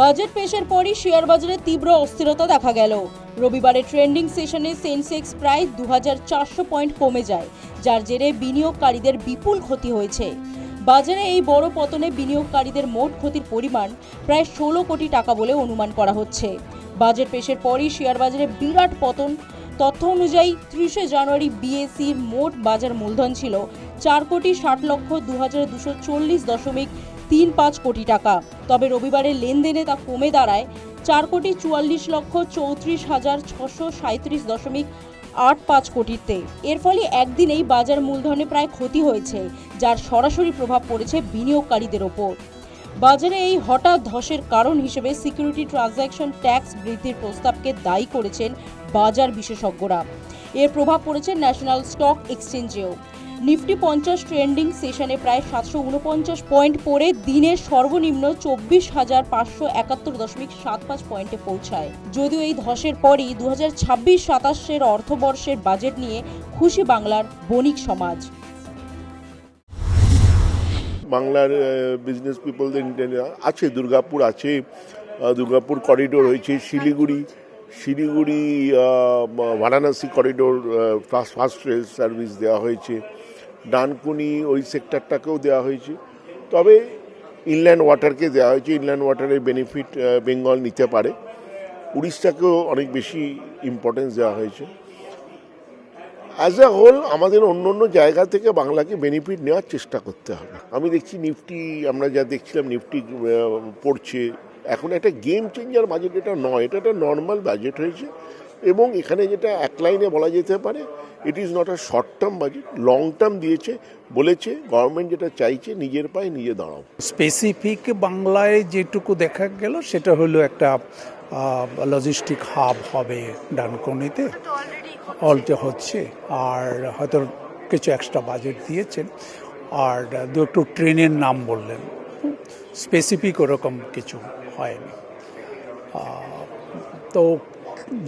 Budget পেশের পরই share বাজারে তীব্র অস্থিরতা দেখা গেল। রবিবারে ট্রেন্ডিং সেশনে সেন্সেক্স প্রায় দু হাজার চারশো পয়েন্ট কমে যায়, যার জেরে বিনিয়োগকারীদের বিপুল ক্ষতি হয়েছে। বাজারে এই বড় পতনে বিনিয়োগকারীদের মোট ক্ষতির পরিমাণ প্রায় ষোলো কোটি টাকা বলে অনুমান করা হচ্ছে। বাজেট পেশের পরই শেয়ার বাজারে বিরাট পতন। তথ্য অনুযায়ী ত্রিশে জানুয়ারি বিএসির মোট বাজার মূলধন ছিল চার কোটি ষাট লক্ষ দু হাজার দুশো চল্লিশ দশমিক তিন পাঁচ কোটি টাকা। তবে রবিবারের লেনদেনে তা কমে দাঁড়ায় চার কোটি চুয়াল্লিশ লক্ষ চৌত্রিশ হাজার ছশো সাঁত্রিশ দশমিক আট পাঁচ কোটিতে। এর ফলে একদিনেই বাজার মূলধনে প্রায় ক্ষতি হয়েছে, যার সরাসরি প্রভাব পড়েছে বিনিয়োগকারীদের ওপর। বাজারে এই হঠাৎ ধসের কারণ হিসেবে সিকিউরিটি ট্রানজ্যাকশন ট্যাক্স বৃদ্ধির প্রস্তাবকে দায়ী করেছেন বাজার বিশেষজ্ঞরা। এর প্রভাব পড়েছে ন্যাশনাল স্টক এক্সচেঞ্জেও। নিফটি পঞ্চাশ ট্রেন্ডিং সেশনে প্রায় সাতশো উনপঞ্চাশ পয়েন্ট পড়ে দিনের সর্বনিম্ন চব্বিশ হাজার পাঁচশো একাত্তর দশমিক সাত পাঁচ পয়েন্টে পৌঁছায়। যদিও এই ধসের পরই দু হাজার ছাব্বিশ সাতাশের অর্থবর্ষের বাজেট নিয়ে খুশি বাংলার বণিক সমাজ। বাংলার বিজনেস পিপলদের আছে, দুর্গাপুর আছে দুর্গাপুর করিডোর হয়েছে, Siliguri Siliguri Varanasi corridor first rail service দেওয়া হয়েছে। ডানকুনি ওই সেক্টরটাকেও দেওয়া হয়েছে। তবে ইনল্যান্ড ওয়াটারকে দেওয়া হয়েছে। ইনল্যান্ড ওয়াটারের বেনিফিট বেঙ্গল নিতে পারে। উড়িষ্যাকেও অনেক বেশি ইম্পর্টেন্স দেওয়া হয়েছে। অ্যাজ এ হোল আমাদের অন্য অন্য জায়গা থেকে বাংলাকে বেনিফিট নেওয়ার চেষ্টা করতে হবে। আমি দেখছি নিফটি, আমরা যা দেখছিলাম, নিফটি পড়ছে। এখন একটা গেম চেঞ্জার বাজেট এটা নয়। এটা একটা নর্মাল বাজেট হয়েছে। এবং এখানে যেটা এক লাইনে বলা যেতে পারে it is not a short term budget long term দিয়েছে, বলেছে গভর্নমেন্ট যেটা চাইছে, নিজের পায়ে নিজে দাঁড়াও। স্পেসিফিক বাংলায় যেটুকু দেখা গেল, সেটা হলো একটা লজিস্টিক হাব হবে ডানকুনিতে অলটা হচ্ছে, আর হয়তো কিছু এক্সট্রা বাজেট দিয়েছেন, আর দু একটু ট্রেনের নাম বললেন। স্পেসিফিক ওরকম কিছু হয়নি। তো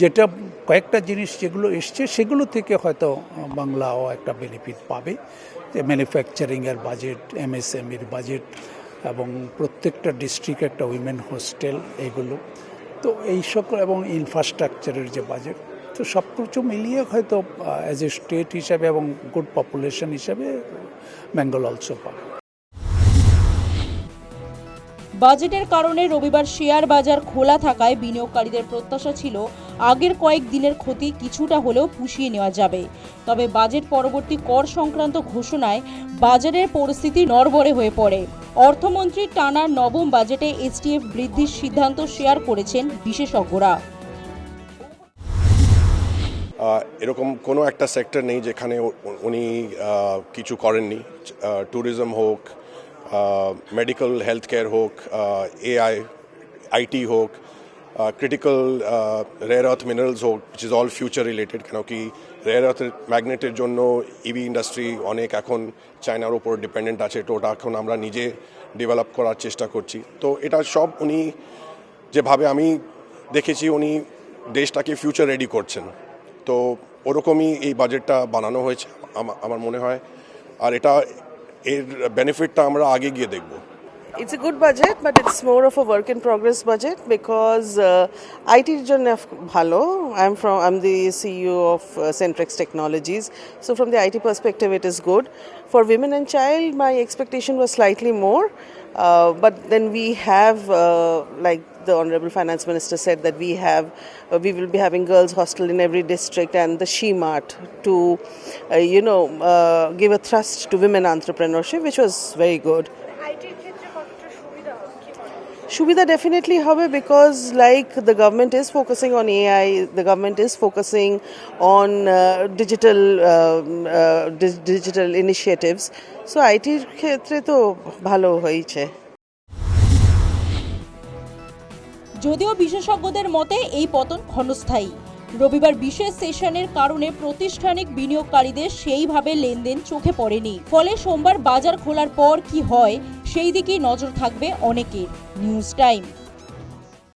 যেটা কয়েকটা জিনিস যেগুলো এসছে, সেগুলো থেকে হয়তো বাংলাও একটা বেনিফিট পাবে। যে ম্যানুফ্যাকচারিংয়ের বাজেট এমএসএমইর বাজেট এবং প্রত্যেকটা ডিস্ট্রিক্ট একটা উইমেন হোস্টেল এগুলো। তো এই সকল এবং ইনফ্রাস্ট্রাকচারের যে বাজেট তো সব কিছু মিলিয়ে হয়তো অ্যাজ এ স্টেট হিসাবে এবং গুড পপুলেশন হিসাবে বেঙ্গল অলসো পাবে। বাজেটের কারণে রবিবার শেয়ার বাজার খোলা থাকায় বিনিয়োগকারীদের প্রত্যাশা ছিল আগের কয়েক দিনের ক্ষতি কিছুটা হলেও পুষিয়ে নেওয়া যাবে। তবে বাজেট পরবর্তী কর সংক্রান্ত ঘোষণায় বাজারের পরিস্থিতি নড়বড়ে হয়ে পড়ে। অর্থমন্ত্রী টানা নবম বাজেটে এসটিএফ বৃদ্ধির সিদ্ধান্ত শেয়ার করেছেন বিশেষজ্ঞরা। এরকম কোনো একটা সেক্টর নেই যেখানে উনি কিছু করেননি। ট্যুরিজম হোক মেডিকেল হেলথ কেয়ার হোক এআই, আইটি হোক ক্রিটিক্যাল রেয়ার আর্থ মিনারেলস হোক which is all future related কেন কি রেয়ার আর্থের ম্যাগনেটের জন্য ইভি ইন্ডাস্ট্রি অনেক এখন চায়নার উপর ডিপেন্ডেন্ট আছে তো ওটা এখন আমরা নিজে ডেভেলপ করার চেষ্টা করছি তো এটা সব উনি যেভাবে আমি দেখেছি উনি দেশটাকে ফিউচার রেডি করছেন তো ওরকমই এই বাজেটটা বানানো হয়েছে আমা- আমার মনে হয় আর এটা এর বেনিফিটটা আমরা আগে গিয়ে দেখব it's a good budget, but it's more of a work in progress budget because uh, IT region Bhalo. I'm from I'm the CEO of uh, Centrex Technologies. So from the IT perspective, it is good. For women and child, my expectation was slightly more, uh, but then we have uh, like the honorable finance minister said that we have uh, we will be having girls hostel in every district and the she mart to uh, you know uh, give a thrust to women entrepreneurship which was very good সুবিধা definitely হবে because like the government is focusing on AI the government is focusing on digital digital initiatives so আইটির ক্ষেত্রে তো ভালো হয়েছে। যদিও বিশেষজ্ঞদের মতে এই পতন ক্ষণস্থায়ী। রবিবার বিশেষ সেশনের কারণে প্রতিষ্ঠানিক বিনিয়োগকারীদের সেইভাবে লেনদেন চোখে পড়েনি। ফলে সোমবার বাজার খোলার পর কি হয় সেই দিকেই নজর থাকবে অনেকের। News time.